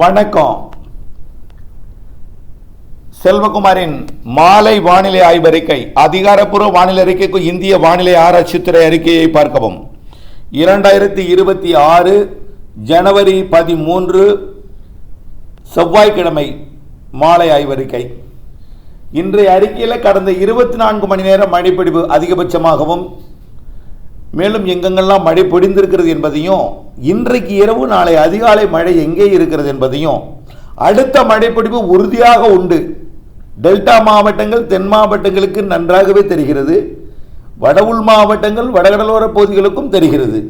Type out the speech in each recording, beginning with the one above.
வணக்கம். செல்வகுமாரின் மாலை வானிலை ஆய்வறிக்கை அதிகாரப்பூர்வ வானிலை அறிக்கைக்கு இந்திய வானிலை ஆராய்ச்சித்துறை அறிக்கையை பார்க்கவும். இரண்டாயிரத்தி இருபத்தி ஆறு ஜனவரி பதிமூன்று செவ்வாய்க்கிழமை மாலை ஆய்வறிக்கை இன்றைய அறிக்கையில் கடந்த இருபத்தி நான்கு மணி நேரம் மழைப்பிடிவு அதிகபட்சமாகவும் மேலும் எங்கெங்கெல்லாம் மழை பொடிந்திருக்கிறது என்பதையும் இன்றைக்கு இரவு நாளை அதிகாலை மழை எங்கே இருக்கிறது என்பதையும் அடுத்த மழைப்பொடிவு உறுதியாக உண்டு. டெல்டா மாவட்டங்கள் தென் மாவட்டங்களுக்கு நன்றாகவே தெரிகிறது. வட உள் மாவட்டங்கள் வடகடலோர பகுதிகளுக்கும் தெரிகிறது.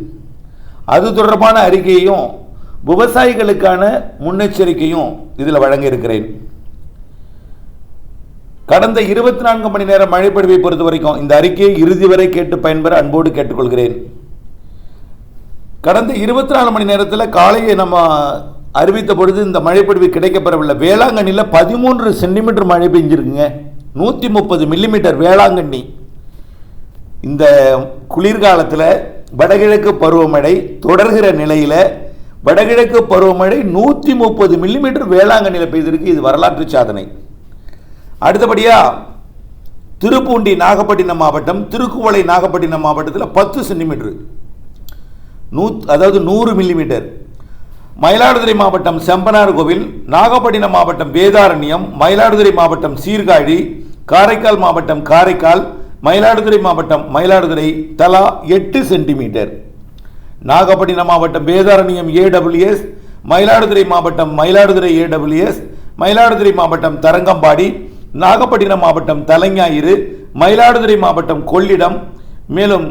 அது தொடர்பான அறிக்கையையும் விவசாயிகளுக்கான முன்னெச்சரிக்கையும் இதில் வழங்க இருக்கிறேன் கடந்த இருபத்தி நான்கு மணி நேரம் மழைப்பொழிவை பொறுத்த வரைக்கும் இந்த அறிக்கையை இறுதி வரை கேட்டு பயன்பெற அன்போடு கேட்டுக்கொள்கிறேன். கடந்த இருபத்தி நாலு மணி நேரத்தில் காலையை நம்ம அறிவித்த பொழுது இந்த மழைப்பொழிவு கிடைக்கப்பெறவில்லை. வேளாங்கண்ணியில் பதிமூன்று சென்டிமீட்டர் மழை பெஞ்சிருக்குங்க. நூற்றி முப்பது மில்லிமீட்டர் வேளாங்கண்ணி. இந்த குளிர்காலத்தில் வடகிழக்கு பருவமழை தொடர்கிற நிலையில் வடகிழக்கு பருவமழை நூற்றி முப்பது மில்லிமீட்டர் வேளாங்கண்ணியில் பெய்திருக்கு. இது வரலாற்று சாதனை. அடுத்தபடியா திருப்பூண்டி நாகப்பட்டினம் மாவட்டம் திருக்குவளை நாகப்பட்டினம் மாவட்டத்தில் பத்து சென்டிமீட்டர். நூ அதாவது நூறு மில்லிமீட்டர். மயிலாடுதுறை மாவட்டம் செம்பனார் கோவில் நாகப்பட்டினம் மாவட்டம் வேதாரண்யம் மயிலாடுதுறை மாவட்டம் சீர்காழி காரைக்கால் மாவட்டம் காரைக்கால் மயிலாடுதுறை மாவட்டம் மயிலாடுதுறை தலா எட்டு சென்டிமீட்டர். நாகப்பட்டினம் மாவட்டம் வேதாரண்யம் ஏடபிள்யூஎஸ் மயிலாடுதுறை மாவட்டம் மயிலாடுதுறை ஏடபிள்யூஎஸ் மயிலாடுதுறை மாவட்டம் தரங்கம்பாடி நாகப்பட்டினம் மாவட்டம் தலைஞாயிறு மயிலாடுதுறை மாவட்டம் கொள்ளிடம் மேலும்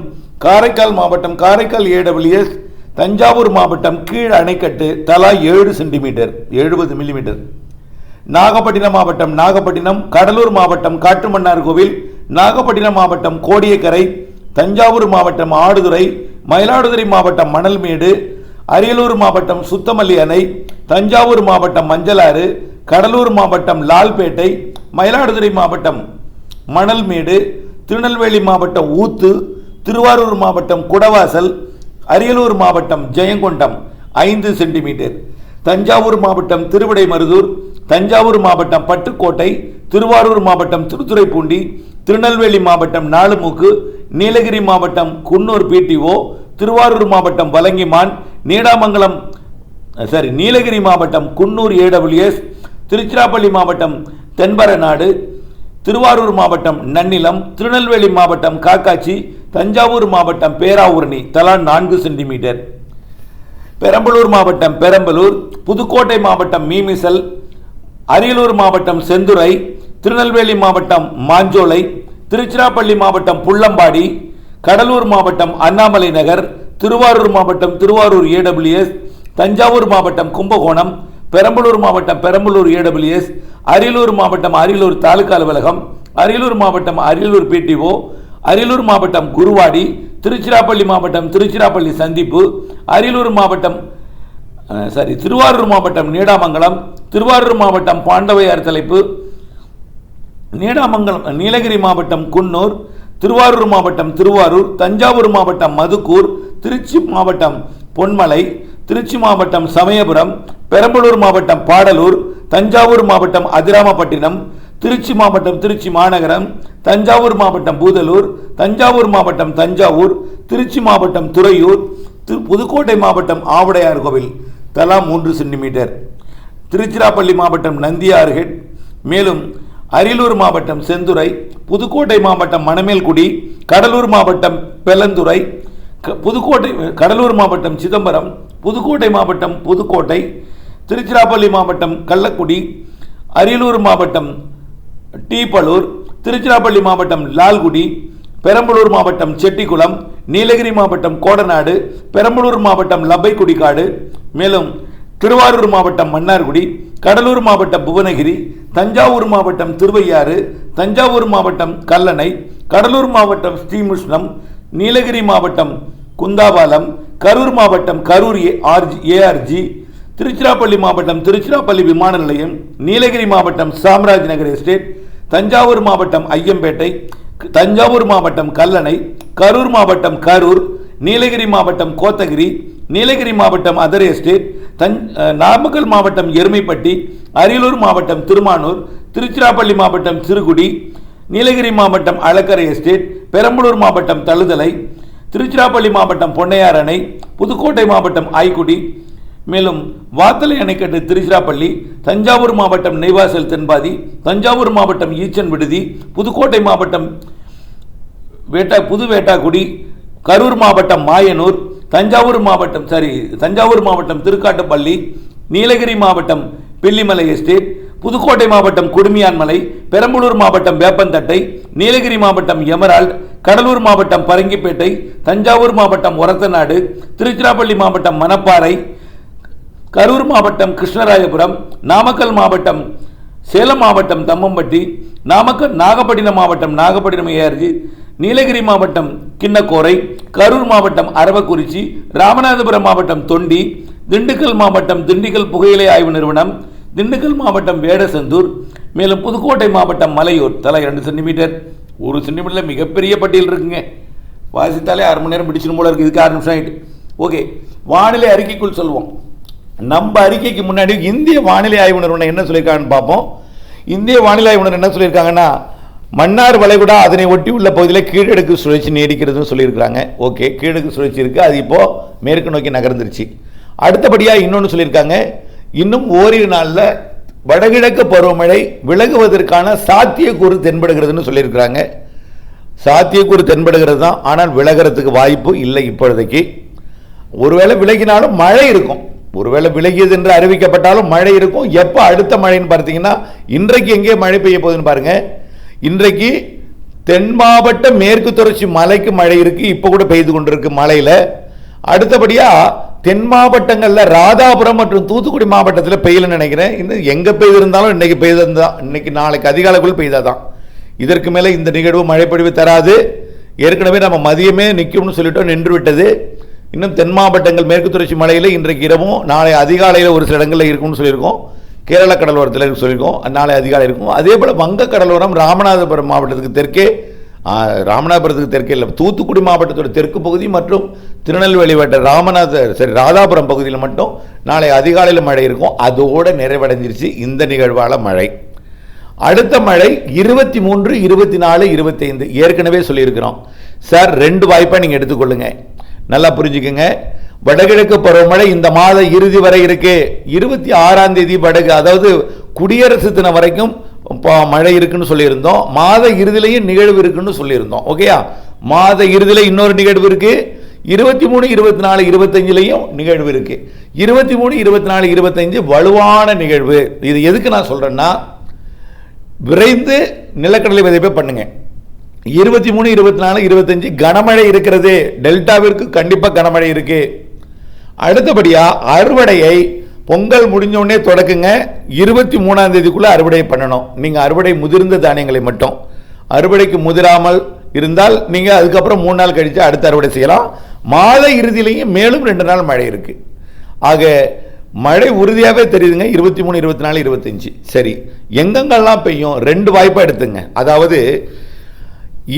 காரைக்கால் மாவட்டம் காரைக்கால் ஏடபிள்யூஎஸ் தஞ்சாவூர் மாவட்டம் கீழ் அணைக்கட்டு தலா ஏழு சென்டிமீட்டர் எழுபது மில்லிமீட்டர். நாகப்பட்டினம் மாவட்டம் நாகப்பட்டினம் கடலூர் மாவட்டம் காட்டுமன்னார் கோவில் நாகப்பட்டினம் மாவட்டம் கோடியக்கரை தஞ்சாவூர் மாவட்டம் ஆடுதுறை மயிலாடுதுறை மாவட்டம் மணல்மேடு அரியலூர் மாவட்டம் சுத்தமல்லி அணை தஞ்சாவூர் மாவட்டம் மஞ்சளாறு கடலூர் மாவட்டம் லால்பேட்டை மயிலாடுதுறை மாவட்டம் மணல்மேடு திருநெல்வேலி மாவட்டம் ஊத்து திருவாரூர் மாவட்டம் குடவாசல் அரியலூர் மாவட்டம் ஜெயங்கொண்டம் ஐந்து சென்டிமீட்டர். தஞ்சாவூர் மாவட்டம் திருவிடைமருதூர் தஞ்சாவூர் மாவட்டம் பட்டுக்கோட்டை திருவாரூர் மாவட்டம் திருத்துறைப்பூண்டி திருநெல்வேலி மாவட்டம் நாலுமூக்கு நீலகிரி மாவட்டம் குன்னூர் பிடிஓ திருவாரூர் மாவட்டம் வலங்கிமான் நீடாமங்கலம் சாரி நீலகிரி மாவட்டம் குன்னூர் ஏடபிள்யூஎஸ் திருச்சிராப்பள்ளி மாவட்டம் தென்பரநாடு திருவாரூர் மாவட்டம் நன்னிலம் திருநெல்வேலி மாவட்டம் காக்காச்சி தஞ்சாவூர் மாவட்டம் பேராவூரணி தலா நான்கு சென்டிமீட்டர். பெரம்பலூர் மாவட்டம் பெரம்பலூர் புதுக்கோட்டை மாவட்டம் மீமிசல் அரியலூர் மாவட்டம் செந்துறை திருநெல்வேலி மாவட்டம் மாஞ்சோலை திருச்சிராப்பள்ளி மாவட்டம் புள்ளம்பாடி கடலூர் மாவட்டம் அண்ணாமலை நகர் திருவாரூர் மாவட்டம் திருவாரூர் ஏடபிள்யூஎஸ் தஞ்சாவூர் மாவட்டம் கும்பகோணம் பெரம்பலூர் மாவட்டம் பெரம்பலூர் ஏடபிள்யூஎஸ் அரியலூர் மாவட்டம் அரியலூர் தாலுகா அலுவலகம் அரியலூர் மாவட்டம் அரியலூர் பிடிஓ அரியலூர் மாவட்டம் குருவாடி திருச்சிராப்பள்ளி மாவட்டம் திருச்சிராப்பள்ளி சந்திப்பு அரியலூர் மாவட்டம் சாரி திருவாரூர் மாவட்டம் நீடாமங்கலம் திருவாரூர் மாவட்டம் பாண்டவையார் தலைப்பு நீடாமங்கலம் நீலகிரி மாவட்டம் குன்னூர் திருவாரூர் மாவட்டம் திருவாரூர் தஞ்சாவூர் மாவட்டம் மதுக்கூர் திருச்சி மாவட்டம் பொன்மலை திருச்சி மாவட்டம் சமயபுரம் பெரம்பலூர் மாவட்டம் பாடலூர் தஞ்சாவூர் மாவட்டம் அதிராமப்பட்டினம் திருச்சி மாவட்டம் திருச்சி மாநகரம் தஞ்சாவூர் மாவட்டம் பூதலூர் தஞ்சாவூர் மாவட்டம் தஞ்சாவூர் திருச்சி மாவட்டம் துறையூர் திரு புதுக்கோட்டை மாவட்டம் ஆவுடையார் கோவில். தலா மூன்று சென்டிமீட்டர். திருச்சிராப்பள்ளி மாவட்டம் நந்தியார்ஹெட் மேலும் அரியலூர் மாவட்டம் செந்துறை புதுக்கோட்டை மாவட்டம் மணமேல்குடி கடலூர் மாவட்டம் பெலந்துறை புதுக்கோட்டை கடலூர் மாவட்டம் சிதம்பரம் புதுக்கோட்டை மாவட்டம் புதுக்கோட்டை திருச்சிராப்பள்ளி மாவட்டம் கள்ளக்குடி அரியலூர் மாவட்டம் டீப்பலூர் திருச்சிராப்பள்ளி மாவட்டம் லால்குடி பெரம்பலூர் மாவட்டம் செட்டிக்குளம் நீலகிரி மாவட்டம் கோடநாடு பெரம்பலூர் மாவட்டம் லப்பைக்குடிக்காடு மேலும் திருவாரூர் மாவட்டம் மன்னார்குடி கடலூர் மாவட்டம் புவனகிரி தஞ்சாவூர் மாவட்டம் திருவையாறு தஞ்சாவூர் மாவட்டம் கல்லணை கடலூர் மாவட்டம் ஸ்ரீமுஷ்ணம் நீலகிரி மாவட்டம் குந்தாபாலம் கரூர் மாவட்டம் கரூர் ஆர்ஜி ஏஆர்ஜி திருச்சிராப்பள்ளி மாவட்டம் திருச்சிராப்பள்ளி விமான நிலையம் நீலகிரி மாவட்டம் சாம்ராஜ் நகர் எஸ்டேட் தஞ்சாவூர் மாவட்டம் ஐயம்பேட்டை தஞ்சாவூர் மாவட்டம் கல்லணை கரூர் மாவட்டம் கரூர் நீலகிரி மாவட்டம் கோத்தகிரி நீலகிரி மாவட்டம் அதர் எஸ்டேட் தஞ் நாமக்கல் மாவட்டம் எருமைப்பட்டி அரியலூர் மாவட்டம் திருமானூர் திருச்சிராப்பள்ளி மாவட்டம் சிறுகுடி நீலகிரி மாவட்டம் அழக்கரை எஸ்டேட் பெரம்பலூர் மாவட்டம் தழுதலை திருச்சிராப்பள்ளி மாவட்டம் பொன்னையார் அணை புதுக்கோட்டை மாவட்டம் ஆய்க்குடி மேலும் வாத்தலை அணைக்கட்டு திருச்சிராப்பள்ளி தஞ்சாவூர் மாவட்டம் நெய்வாசல் தென்பாதி தஞ்சாவூர் மாவட்டம் ஈச்சன் விடுதி புதுக்கோட்டை மாவட்டம் வேட்டா புது வேட்டாக்குடி கரூர் மாவட்டம் மாயனூர் தஞ்சாவூர் மாவட்டம் சாரி தஞ்சாவூர் மாவட்டம் திருக்காட்டுப்பள்ளி நீலகிரி மாவட்டம் பில்லிமலை எஸ்டேட் புதுக்கோட்டை மாவட்டம் குடுமியான்மலை பெரம்பலூர் மாவட்டம் வேப்பந்தட்டை நீலகிரி மாவட்டம் எமரால்ட் கடலூர் மாவட்டம் பரங்கிப்பேட்டை தஞ்சாவூர் மாவட்டம் ஒரத்தநாடு திருச்சிராப்பள்ளி மாவட்டம் மணப்பாறை கரூர் மாவட்டம் கிருஷ்ணராயபுரம் நாமக்கல் மாவட்டம் சேலம் மாவட்டம் தம்மம்பட்டி நாமக்கல் நாகப்பட்டினம் மாவட்டம் நாகப்பட்டினம் ஏஆர்ஜி நீலகிரி மாவட்டம் கிண்ணக்கோரை கரூர் மாவட்டம் அரவக்குறிச்சி ராமநாதபுரம் மாவட்டம் தொண்டி திண்டுக்கல் மாவட்டம் திண்டுக்கல் புகையிலை ஆய்வு நிறுவனம் திண்டுக்கல் மாவட்டம் வேடசந்தூர் மேலும் புதுக்கோட்டை மாவட்டம் மலையூர் தலா இரண்டு சென்டிமீட்டர். ஒரு சென்டிமீட்டரில் மிகப்பெரிய பட்டியல் இருக்குங்க. வாசித்தாலே அரை மணி நேரம் பிடிச்சிடும் போல இருக்குது இதுக்கு ஆறு நிமிஷம் ஆகிட்டு ஓகே. வானிலை அறிக்கைக்குள் சொல்வோம். நம்ம அறிக்கைக்கு முன்னாடி இந்திய வானிலை ஆய்வு நிறுவனம் என்ன சொல்லியிருக்காங்கன்னு பார்ப்போம். இந்திய வானிலை ஆய்வு நிறுவனம் என்ன சொல்லியிருக்காங்கன்னா மன்னார் வளைகுடா அதனை ஒட்டி உள்ள பகுதியில் கீழடுக்கு சுழற்சி நீடிக்கிறதுன்னு சொல்லியிருக்காங்க ஓகே. கீழடுக்கு சுழற்சி இருக்குது அது இப்போது மேற்கு நோக்கி நகர்ந்துருச்சு. அடுத்தபடியாக இன்னொன்று சொல்லியிருக்காங்க. இன்னும் ஓரிரு நாளில் வடகிழக்கு பருவமழை விலகுவதற்கான சாத்தியக்கூறு தென்படுகிறதுன்னு சொல்லியிருக்கிறாங்க. சாத்தியக்கூறு தென்படுகிறது தான். ஆனால் விலகிறதுக்கு வாய்ப்பு இல்லை இப்பொழுதைக்கு. ஒருவேளை விலகினாலும் மழை இருக்கும். ஒருவேளை விலகியது என்று அறிவிக்கப்பட்டாலும் மழை இருக்கும். எப்போ அடுத்த மழைன்னு பார்த்தீங்கன்னா இன்றைக்கு எங்கே மழை பெய்ய போகுதுன்னு பாருங்க. இன்றைக்கு தென் மாவட்ட மேற்கு தொடர்ச்சி மலைக்கு மழை இருக்கு. இப்போ கூட பெய்து கொண்டிருக்கு மலையில் அடுத்தபடியாக தென் மாவட்டங்களில் ராதாபுரம் மற்றும் தூத்துக்குடி மாவட்டத்தில் பெய்யலன்னு நினைக்கிறேன். இன்னும் எங்கே பெய்திருந்தாலும் இன்றைக்கி பெய்திருந்தா இன்னைக்கு நாளைக்கு அதிகாலைக்குள் பெய்தாதான். இதற்கு மேலே இந்த நிகழ்வு மழைப்பொழிவு தராது. ஏற்கனவே நம்ம மதியமே நிற்கும்னு சொல்லிட்டோம் நின்று விட்டது இன்னும் தென் மாவட்டங்கள் மேற்கு தொடர்ச்சி மலையில் இன்றைக்கு இரவும் நாளை அதிகாலையில் ஒரு சில இடங்களில் இருக்கும்னு சொல்லியிருக்கோம். கேரள கடலோரத்தில் சொல்லியிருக்கோம். நாளை அதிகாலை இருக்கும். அதே போல் வங்க கடலோரம் ராமநாதபுரம் மாவட்டத்துக்கு தெற்கே ராமநாதபுரத்துக்கு தெற்கே இல்லை. தூத்துக்குடி மாவட்டத்தோட தெற்கு பகுதி மற்றும் திருநெல்வேலி வட்ட ராமநாத சரி ராதாபுரம் பகுதியில் மட்டும் நாளை அதிகாலையில் மழை இருக்கும். அதோடு நிறைவடைஞ்சிருச்சு. இந்த நிகழ்வால் மழை. அடுத்த மழை இருபத்தி மூன்று இருபத்தி நாலு இருபத்தைந்து ஏற்கனவே சொல்லியிருக்கிறோம். சார் ரெண்டு வாய்ப்பாக நீங்கள் எடுத்துக்கொள்ளுங்க. நல்லா புரிஞ்சுக்குங்க. வடகிழக்கு பருவமழை இந்த மாத இறுதி வரை இருக்கு. இருபத்தி ஆறாம் தேதி வடகு அதாவது குடியரசு தினம் வரைக்கும் இப்போ மழை இருக்குன்னு சொல்லியிருந்தோம். மாத இறுதியிலையும் நிகழ்வு இருக்குன்னு சொல்லியிருந்தோம். ஓகேயா மாத இறுதியில் இன்னொரு நிகழ்வு இருக்குது இருபத்தி மூணு இருபத்தி நாலு இருபத்தஞ்சிலையும் நிகழ்வு இருக்குது இருபத்தி மூணு இருபத்தி நாலு இருபத்தஞ்சு வலுவான நிகழ்வு. இது எதுக்கு நான் சொல்கிறேன்னா விரைந்து நிலக்கடலை விதைப்பை பண்ணுங்கள் இருபத்தி மூணு இருபத்தி நாலு இருபத்தஞ்சு கனமழை இருக்கிறது. டெல்டாவிற்கு கண்டிப்பாக கனமழை இருக்குது அடுத்தபடியாக அறுவடையை பொங்கல் முடிஞ்சோடனே தொடக்குங்க. இருபத்தி மூணாம் தேதிக்குள்ளே அறுவடை பண்ணணும். நீங்கள் அறுவடை முதிர்ந்த தானியங்களை மட்டும். அறுவடைக்கு முதிராமல் இருந்தால் நீங்கள் அதுக்கப்புறம் மூணு நாள் கழித்து அடுத்த அறுவடை செய்யலாம். மாத இறுதியிலையும் மேலும் ரெண்டு நாள் மழை இருக்கு. ஆக மழை உறுதியாகவே தெரியுதுங்க. இருபத்தி மூணு இருபத்தி நாலு இருபத்தஞ்சி சரி எங்கெங்கெல்லாம் பெய்யும்? ரெண்டு வாய்ப்பாக எடுத்துங்க. அதாவது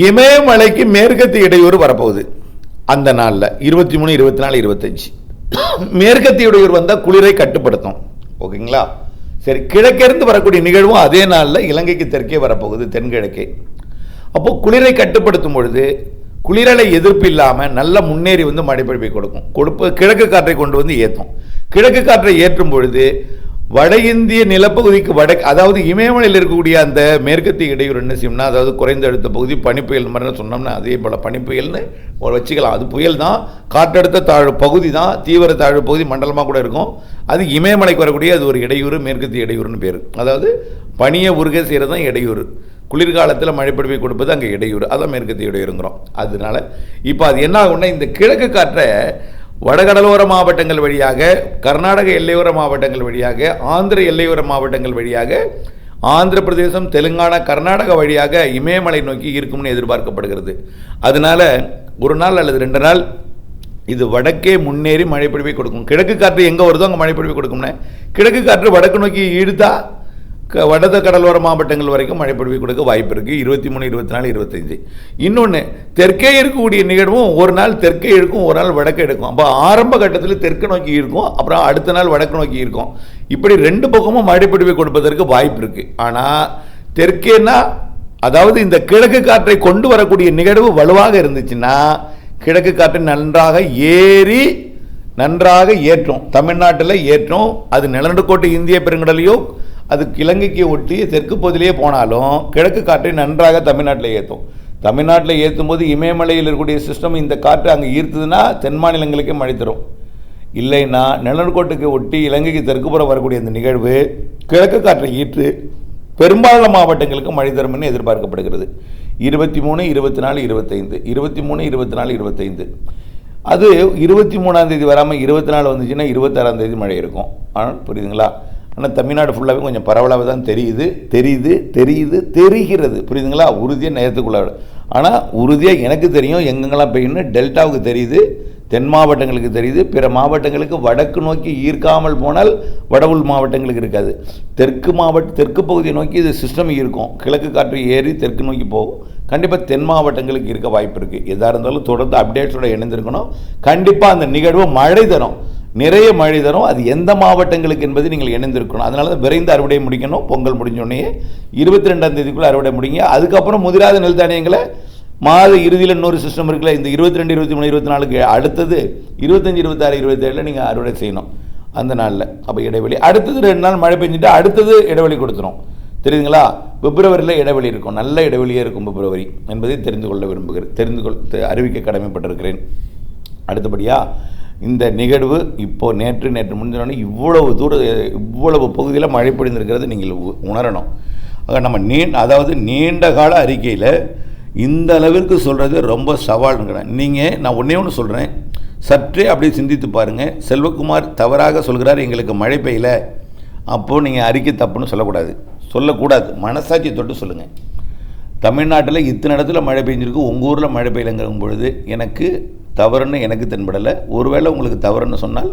இமயமலைக்கு மேற்கத்து இடையூறு வரப்போகுது. அந்த நாளில் இருபத்தி மூணு இருபத்தி நாலு இருபத்தஞ்சி மேற்கத்திய இடையூறு வந்தால் குளிரை கட்டுப்படுத்தும். ஓகேங்களா? சரி கிழக்கிருந்து வரக்கூடிய நிகழ்வும் அதே நாளில் இலங்கைக்கு தெற்கே வரப்போகுது தென்கிழக்கே. அப்போது குளிரை கட்டுப்படுத்தும் பொழுது குளிரலை எதிர்ப்பு இல்லாமல் நல்ல முன்னேறி வந்து மழைப்பொழிவை கொடுக்கும். கொடுப்பு கிழக்கு காற்றை கொண்டு வந்து ஏற்றும் கிழக்கு காற்றை ஏற்றும் பொழுது வட இந்திய நிலப்பகுதிக்கு வட அதாவது இமயமலையில் இருக்கக்கூடிய அந்த மேற்கத்திய இடையூறு என்ன செய்யும்னா அதாவது குறைந்த அழுத்த பகுதி பனிப்புயல் மாதிரி சொன்னோம்னா அதே போல் பனிப்புயல்னு ஒரு வச்சுக்கலாம். அது புயல் தான் காற்றழுத்த தாழ்வு பகுதி தான் தீவிர தாழ்வு பகுதி மண்டலமாக கூட இருக்கும். அது இமயமலைக்கு வரக்கூடிய அது ஒரு இடையூறு மேற்கத்திய இடையூறுன்னு பேர். அதாவது பனியை உருக செய்கிறது தான் இடையூறு. குளிர்காலத்தில் மழைப்படுவை கொடுப்பது அங்கே இடையூறு. அதான் மேற்கத்திய இடையூறுங்கிறோம். அதனால இப்போ அது என்ன ஆகும்னா இந்த கிழக்கு காற்றை வடகடலோர மாவட்டங்கள் வழியாக கர்நாடக எல்லையோர மாவட்டங்கள் வழியாக ஆந்திர எல்லையோர மாவட்டங்கள் வழியாக ஆந்திர பிரதேசம் தெலுங்கானா கர்நாடகா வழியாக இமயமலை நோக்கி இருக்கும்னு எதிர்பார்க்கப்படுகிறது. அதனால ஒரு நாள் அல்லது ரெண்டு நாள் இது வடக்கே முன்னேறி மழைப்பொழிவை கொடுக்கும். கிழக்கு காற்று எங்கே வருதோ அங்கே மழைப்பொழிவை கொடுக்கும்னே. கிழக்கு காற்று வடக்கு நோக்கி இழுத்தா வடத கடலோர மாவட்டங்கள் வரைக்கும் மழை பொழிவு கொடுக்க வாய்ப்பு இருக்குது இருபத்தி மூணு இருபத்தி நாலு இருபத்தஞ்சி இன்னொன்று தெற்கே இருக்கக்கூடிய நிகழ்வும் ஒரு நாள் தெற்கே இருக்கும் ஒரு நாள் வடக்கே எடுக்கும் அப்போ ஆரம்ப கட்டத்தில் தெற்கு நோக்கி இருக்கும் அப்புறம் அடுத்த நாள் வடக்கு நோக்கி இருக்கும். இப்படி ரெண்டு பக்கமும் மழை பொழிவு கொடுப்பதற்கு வாய்ப்பு இருக்குது ஆனால் தெற்கேன்னா அதாவது இந்த கிழக்கு காற்றை கொண்டு வரக்கூடிய நிகழ்வு வலுவாக இருந்துச்சுன்னா கிழக்கு காற்று நன்றாக ஏறி நன்றாக ஏற்றும். தமிழ்நாட்டில் ஏற்றும். அது நிலநடுக்கோட்டு இந்திய பெருங்கடலையோ அது இலங்கைக்கு ஒட்டி தெற்கு பகுதியிலேயே போனாலும் கிழக்கு காற்றை நன்றாக தமிழ்நாட்டில் ஏற்றும் தமிழ்நாட்டில் ஏற்றும் போது இமயமலையில் இருக்கக்கூடிய சிஸ்டம் இந்த காற்று அங்கே ஈர்த்ததுன்னா தென் மாநிலங்களுக்கே மழை தரும் இல்லைன்னா நிலநடுக்கோட்டுக்கு ஒட்டி இலங்கைக்கு தெற்குப்புறம் வரக்கூடிய இந்த நிகழ்வு கிழக்கு காற்றை ஈற்று பெரும்பாலான மாவட்டங்களுக்கு மழை தரும் என்று எதிர்பார்க்கப்படுகிறது. இருபத்தி மூணு இருபத்தி நாலு இருபத்தைந்து. இருபத்தி மூணு இருபத்தி நாலு இருபத்தைந்து. அது இருபத்தி மூணாம் தேதி வராமல் இருபத்தி நாலு வந்துச்சுன்னா இருபத்தாறாம் தேதி மழை இருக்கும். ஆனால் புரியுதுங்களா? ஆனால் தமிழ்நாடு ஃபுல்லாகவே கொஞ்சம் பரவலாக தான் தெரியுது தெரியுது தெரியுது தெரிகிறது. புரியுதுங்களா? உறுதியாக நேரத்துக்குள்ள. ஆனால் உறுதியாக எனக்கு தெரியும் எங்கெங்கெல்லாம் பெய்யணும் டெல்டாவுக்கு தெரியுது தென் மாவட்டங்களுக்கு தெரியுது பிற மாவட்டங்களுக்கு வடக்கு நோக்கி ஈர்க்காமல் போனால் வடவுள் மாவட்டங்களுக்கு இருக்காது. தெற்கு மாவட்ட தெற்கு பகுதியை நோக்கி இது சிஸ்டம் இருக்கும். கிழக்கு காற்று ஏறி தெற்கு நோக்கி போகும். கண்டிப்பாக தென் மாவட்டங்களுக்கு இருக்க வாய்ப்பு இருக்குது எதாக இருந்தாலும் தொடர்ந்து அப்டேட்ஸோட இணைந்திருக்கணும். கண்டிப்பாக அந்த நிகழ்வு மழை தரும். நிறைய மழை தரும். அது எந்த மாவட்டங்களுக்கு என்பது நீங்கள் இணைந்திருக்கணும். அதனால தான் விரைந்து அறுவடை முடிக்கணும். பொங்கல் முடிஞ்சோடனே இருபத்தி ரெண்டாம் தேதிக்குள்ளே அறுவடை முடிங்க. அதுக்கப்புறம் முதிராத நெல் தானியங்களை மாத இறுதியில் இன்னொரு சிஸ்டம் இருக்குல்ல இந்த இருபத்தி ரெண்டு இருபத்தி மூணு இருபத்தி நாலுக்கு அடுத்தது இருபத்தஞ்சி இருபத்தாறு இருபத்தேழில் நீங்கள் அறுவடை செய்யணும் அந்த நாளில். அப்போ இடைவெளி. அடுத்தது ரெண்டு நாள் மழை பெஞ்சிட்டு அடுத்தது இடைவெளி கொடுத்துரும். தெரியுதுங்களா? பிப்ரவரியில் இடைவெளி இருக்கும். நல்ல இடைவெளியே இருக்கும் பிப்ரவரி என்பதை தெரிந்து கொள்ள விரும்புகிறேன். தெரிந்து கொள் அறிவிக்க கடமைப்பட்டிருக்கிறேன். அடுத்தபடியாக இந்த நிகழ்வு இப்போ நேற்று நேற்று முடிஞ்சோடனே இவ்வளவு தூர இவ்வளவு பகுதியில் மழை பொழிந்திருக்கிறது நீங்கள் உ- உணரணும். ஆக நம்ம நீ அதாவது நீண்ட கால அறிக்கையில் இந்த அளவிற்கு சொல்கிறது ரொம்ப சவால்ங்கிறேன் நீங்கள் நான் ஒன்றே ஒன்று சொல்கிறேன் சற்றே அப்படியே சிந்தித்து பாருங்கள் செல்வகுமார் தவறாக சொல்கிறார் எங்களுக்கு மழை பெய்யல. அப்போது நீங்கள் அறிக்கை தப்புன்னு சொல்லக்கூடாது. சொல்லக்கூடாது. மனசாட்சி தொட்டு சொல்லுங்கள் தமிழ்நாட்டில் இத்தனை இடத்துல மழை பெஞ்சிருக்கு. உங்கள் ஊரில் மழை பெய்யலைங்கும் பொழுது எனக்கு தவறுன்னு எனக்கு தென்படலை. ஒருவேளை உங்களுக்கு தவறுன்னு சொன்னால்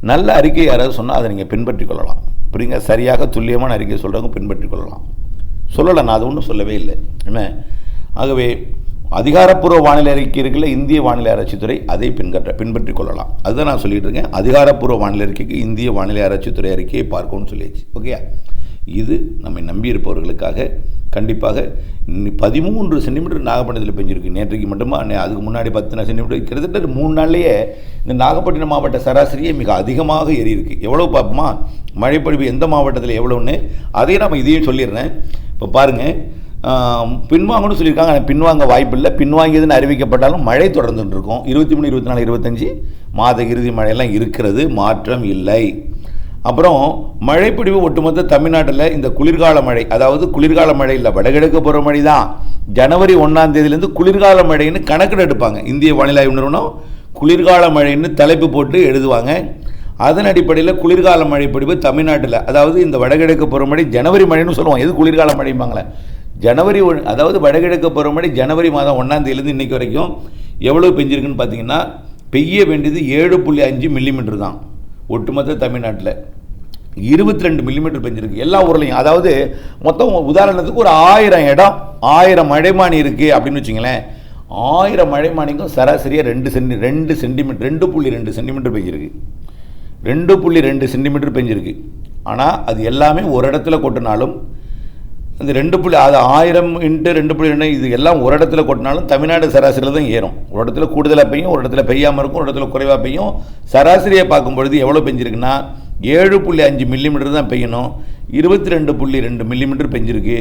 நல்ல அறிக்கை யாராவது சொன்னால் அதை நீங்கள் பின்பற்றி கொள்ளலாம். புரியுங்க? சரியாக துல்லியமான அறிக்கை சொல்கிறவங்க பின்பற்றி கொள்ளலாம். சொல்லலை நான் அது ஒன்றும் சொல்லவே இல்லை. என்ன? ஆகவே அதிகாரப்பூர்வ வானிலை அறிக்கை இருக்குல்ல இந்திய வானிலை ஆராய்ச்சித்துறை அதை பின்பற்ற பின்பற்றி கொள்ளலாம். அதுதான் நான் சொல்லிட்டு இருக்கேன். அதிகாரப்பூர்வ வானிலை அறிக்கைக்கு இந்திய வானிலை ஆராய்ச்சித்துறை அறிக்கையை பார்க்கணும்னு சொல்லியாச்சு. ஓகே இது நம்மை நம்பியிருப்பவர்களுக்காக கண்டிப்பாக பதிமூன்று சென்டிமீட்டர் நாகப்பட்டினத்தில் பெஞ்சிருக்கு. நேற்றைக்கு மட்டுமா? அதுக்கு முன்னாடி பத்து சென்டிமீட்டர். கிட்டத்தட்ட மூணு நாள்லேயே இந்த நாகப்பட்டினம் மாவட்ட சராசரியே மிக அதிகமாக ஏறி இருக்குது எவ்வளோ பார்ப்போமா மழைப்பொழிவு எந்த மாவட்டத்தில் எவ்வளோன்னு அதையும் நம்ம இதையும் சொல்லிடுறேன். இப்போ பாருங்கள் பின்வாங்கன்னு சொல்லியிருக்காங்க. ஆனால் பின்வாங்க வாய்ப்பில்லை பின்வாங்கியதுன்னு அறிவிக்கப்பட்டாலும் மழை தொடர்ந்துட்டு இருக்கும். இருபத்தி மூணு இருபத்தி நாலு இருபத்தஞ்சி மாத இறுதி மழையெல்லாம் இருக்கிறது. மாற்றம் இல்லை. அப்புறம் மழைப்பிடிவு ஒட்டுமொத்த தமிழ்நாட்டில் இந்த குளிர்கால மழை அதாவது குளிர்கால மழை இல்லை வடகிழக்கு போகிற மழை தான் ஜனவரி ஒன்றாம் தேதியிலேருந்து குளிர்கால மழைன்னு கணக்கில் எடுப்பாங்க. இந்திய வானிலை நிறுவனம் குளிர்கால மழைன்னு தலைப்பு போட்டு எழுதுவாங்க. அதன் அடிப்படையில் குளிர்கால மழைப்பிடிவு தமிழ்நாட்டில் அதாவது இந்த வடகிழக்கு பருவமழை ஜனவரி மழைன்னு சொல்லுவோம் எது குளிர்கால மழைம்பாங்களே? ஜனவரி ஒன் அதாவது வடகிழக்கு பருவமழை ஜனவரி மாதம் ஒன்றாம் தேதியிலேருந்து இன்றைக்கி வரைக்கும் எவ்வளோ பெஞ்சிருக்குன்னு பார்த்தீங்கன்னா பெய்ய வேண்டியது ஏழு புள்ளி அஞ்சு மில்லிமீட்டர் தான். ஒட்டுமொத்த தமிழ்நாட்டில் இருபத்தி ரெண்டு மில்லிமீட்டர் பெஞ்சிருக்கு. எல்லா ஊர்லேயும். அதாவது மொத்தம் உதாரணத்துக்கு ஒரு ஆயிரம் இடம் ஆயிரம் மழைமானி இருக்குது அப்படின்னு வச்சுங்களேன். ஆயிரம் மழைமானிக்கும் சராசரியாக ரெண்டு சென்டி ரெண்டு சென்டிமீட்டர் ரெண்டு புள்ளி ரெண்டு சென்டிமீட்டர் பெஞ்சிருக்கு. ரெண்டு புள்ளி ரெண்டு சென்டிமீட்டர் பெஞ்சிருக்கு. ஆனால் அது எல்லாமே ஒரு இடத்துல கொட்டினாலும் அந்த ரெண்டு புள்ளி அது ஆயிரம் இன்ட்டு ரெண்டு புள்ளி ரெண்டு இது எல்லாம் ஒரு இடத்துல கொட்டினாலும் தமிழ்நாடு சராசரியில் தான் ஏறும். ஒரு இடத்துல கூடுதலாக பெய்யும் ஒரு இடத்துல பெய்யாமல் இருக்கும் ஒரு இடத்துல குறைவாக பெய்யும். சராசரியை பார்க்கும் பொழுது எவ்வளோ பெஞ்சிருக்குன்னா ஏழு புள்ளி அஞ்சு மில்லிமீட்டர் தான் பெய்யணும். இருபத்தி ரெண்டு புள்ளி ரெண்டு மில்லிமீட்டர் பெஞ்சிருக்கு.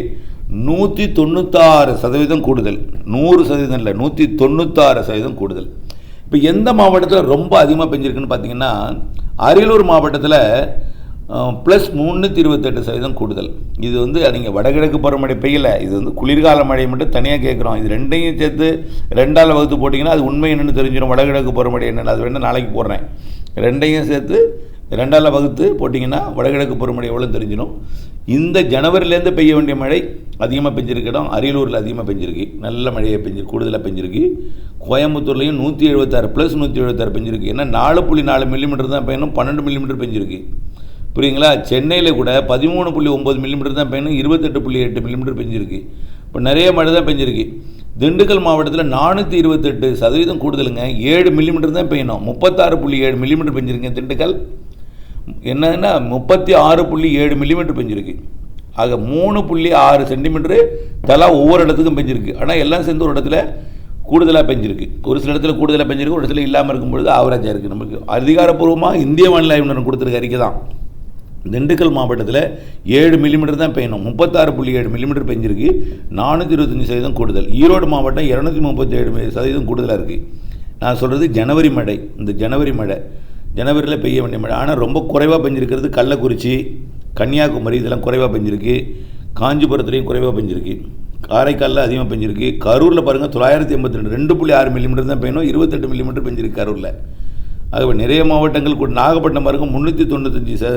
நூற்றி தொண்ணூத்தாறு சதவீதம் கூடுதல். நூறு சதவீதம் இல்லை நூற்றி தொண்ணூத்தாறு சதவீதம் கூடுதல். இப்போ எந்த மாவட்டத்தில் ரொம்ப அதிகமாக பெஞ்சிருக்குன்னு பார்த்தீங்கன்னா அரியலூர் மாவட்டத்தில் ப்ளஸ் முந்நூற்றி இருபத்தெட்டு சதவீதம் கூடுதல். இது வந்து நீங்கள் வடகிழக்கு பருவமழை பெய்யலை. இது வந்து குளிர்கால மழை மட்டும் தனியாக கேட்குறோம். இது ரெண்டையும் சேர்த்து ரெண்டால் வகுத்து போட்டிங்கன்னா அது உண்மை என்னென்னு தெரிஞ்சிடும் வடகிழக்கு பருவமழை என்னென்னு. அது வேணும் நாளைக்கு போடுறேன். ரெண்டையும் சேர்த்து ரெண்டால் வகுத்து போட்டிங்கன்னா வடகிழக்கு பருவமழை எவ்வளோ தெரிஞ்சிடும் இந்த ஜனவரிலேருந்து பெய்ய வேண்டிய மழை அதிகமாக பெஞ்சிருக்க இடம். அரியலூரில் அதிகமாக பெஞ்சிருக்கு. நல்ல மழையை பெஞ்சு கூடுதலாக பெஞ்சிருக்கு. கோயம்புத்தூர்லேயும் நூற்றி எழுபத்தாறு ப்ளஸ் நூற்றி எழுபத்தாறு பெஞ்சிருக்கு. ஏன்னா நாலு புள்ளி நாலு மில்லிமீட்டர் தான் பெய்யணும். பன்னெண்டு மில்லிமீட்டர் பெஞ்சிருக்கு. புரியுங்களா சென்னையில் கூட பதிமூணு புள்ளி ஒம்பது மில்லிமீட்டர் தான் பெய்யணும் இருபத்தெட்டு புள்ளி எட்டு மில்லிமீட்டர் பெஞ்சிருக்கு. இப்போ நிறைய மழை தான் பெஞ்சிருக்கு. திண்டுக்கல் மாவட்டத்தில் நானூற்றி இருபத்தெட்டு சதவீதம் கூடுதலுங்க ஏழு மில்லிமீட்டர் தான் பெய்யணும் முப்பத்தாறு புள்ளி ஏழு மில்லிமீட்டர் பெஞ்சிருங்க திண்டுக்கல். என்னன்னா முப்பத்தி ஆறு புள்ளி ஏழு மில்லிமீட்டர் பெஞ்சிருக்கு. ஆக மூணு புள்ளி ஆறு சென்டிமீட்டரு தலா ஒவ்வொரு இடத்துக்கும் பெஞ்சிருக்கு. ஆனால் எல்லாம் சேர்ந்து ஒரு இடத்துல கூடுதலாக பெஞ்சிருக்கு. ஒரு சில இடத்துல கூடுதலாக பெஞ்சிருக்கு ஒரு இடத்துல இல்லாமல் இருக்கும் பொழுது ஆவரேஜாக இருக்குது நமக்கு அதிகாரப்பூர்வமாக இந்திய வானிலை ஆய்வு கொடுத்துருக்க அறிக்கை தான். திண்டுக்கல் மாவட்டத்தில் ஏழு மில்லிமீட்டர் தான் பெய்யணும் முப்பத்தாறு புள்ளி ஏழு மில்லிமீட்டர் பெஞ்சிருக்கு. நானூற்றி இருபத்தஞ்சி சதவீதம் கூடுதல். ஈரோடு மாவட்டம் இரநூத்தி முப்பத்தி ஏழு சதவீதம் கூடுதலாக இருக்குது நான் சொல்கிறது ஜனவரி மழை. இந்த ஜனவரி மழை. ஜனவரியில் பெய்ய வேண்டிய மழை. ஆனால் ரொம்ப குறைவாக பெஞ்சிருக்கிறது கள்ளக்குறிச்சி கன்னியாகுமரி இதெல்லாம் குறைவாக பெஞ்சிருக்கு. காஞ்சிபுரத்துலேயும் குறைவாக பெஞ்சிருக்கு. காரைக்காலில் அதிகமாக பெஞ்சிருக்கு. கரூரில் பாருங்கள் தொள்ளாயிரத்தி எண்பத்தி ரெண்டு ரெண்டு புள்ளி ஆறு மில்லிமீட்டர் தான் பெய்யணும் இருபத்தெட்டு மில்லிமீட்டர் பெஞ்சிருக்கு கரூரில். ஆகவே நிறைய மாவட்டங்கள் கூட நாகப்பட்டினம் வரைக்கும் முந்நூற்றி தொண்ணூத்தஞ்சு ச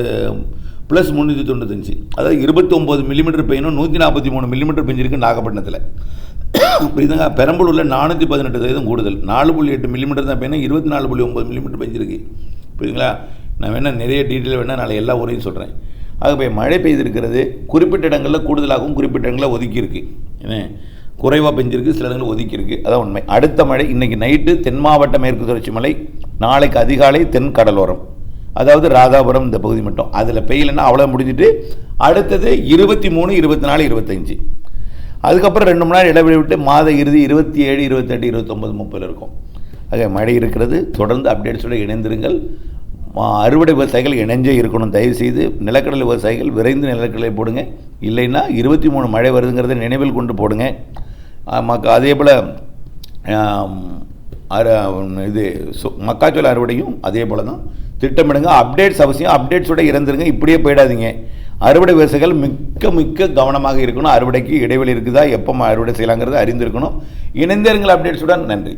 ப்ளஸ் முந்நூற்றி தொண்ணூத்தஞ்சு. அதாவது இருபத்தொம்போது மில்லிமீட்டர் பெய்யணும் நூற்றி நாற்பத்தி மூணு மில்லிமீட்டர் பெஞ்சிருக்கு நாகப்பட்டினத்தில். இதுங்க பெரம்பலூரில் நானூற்றி பதினெட்டு சதவீதம் கூடுதல். நாலு புள்ளி எட்டு மில்லிமீட்டர் தான் பெய்யணும் இருபத்தி நாலு புள்ளி ஒம்பது மில்லிமீட்டர் பெஞ்சிருக்கு. புரியுதுங்களா? நான் வேணால் நிறைய டீட்டெயில் வேணால் நாளை எல்லா ஊரையும் சொல்கிறேன் ஆகவே மழை பெய்திருக்கிறது குறிப்பிட்ட இடங்களில் கூடுதலாகவும் குறிப்பிட்ட இடங்களில் ஒதுக்கியிருக்கு. ஏன்னா குறைவாக பெஞ்சிருக்கு சில இடங்கள் ஒதுக்கியிருக்கு. அதான் உண்மை. அடுத்த மழை இன்றைக்கி நைட்டு தென் மாவட்ட மேற்கு தொடர்ச்சி மலை நாளைக்கு அதிகாலை தென் கடலோரம். அதாவது ராதாபுரம் இந்த பகுதி மட்டும். அதில் பெய்யலைன்னா அவ்வளோ முடிஞ்சிட்டு அடுத்தது இருபத்தி மூணு இருபத்தி நாலு இருபத்தஞ்சி அதுக்கப்புறம் ரெண்டு மணி நேரம் இடைவெளி விட்டு மாத இறுதி இருபத்தி ஏழு இருபத்தெட்டு இருபத்தொம்பது முப்பதில் இருக்கும். ஆக மழை இருக்கிறது. தொடர்ந்து அப்டேட்ஸோடு இணைந்திருங்கள். அறுவடை விவசாயிகள் இணைஞ்சே இருக்கணும். தயவுசெய்து நிலக்கடலை விவசாயிகள் விரைந்து நிலக்கடலை போடுங்க. இல்லைன்னா இருபத்தி மூணு மழை வருதுங்கிறத நினைவில் கொண்டு போடுங்க. மக்க அதே போல் இது மக்காச்சோள அறுவடையும் அதே போல் தான் திட்டமிடுங்க அப்டேட்ஸ் அவசியம் அப்டேட்ஸோட இறந்துருங்க இப்படியே போயிடாதீங்க. அறுவடை விவசாயிகள் மிக்க மிக்க கவனமாக இருக்கணும். அறுவடைக்கு இடைவெளி இருக்குதா? எப்போ அறுவடை செய்யலாங்கிறத அறிந்திருக்கணும். இணைந்திருங்கள் அப்டேட்ஸுடன் நன்றி.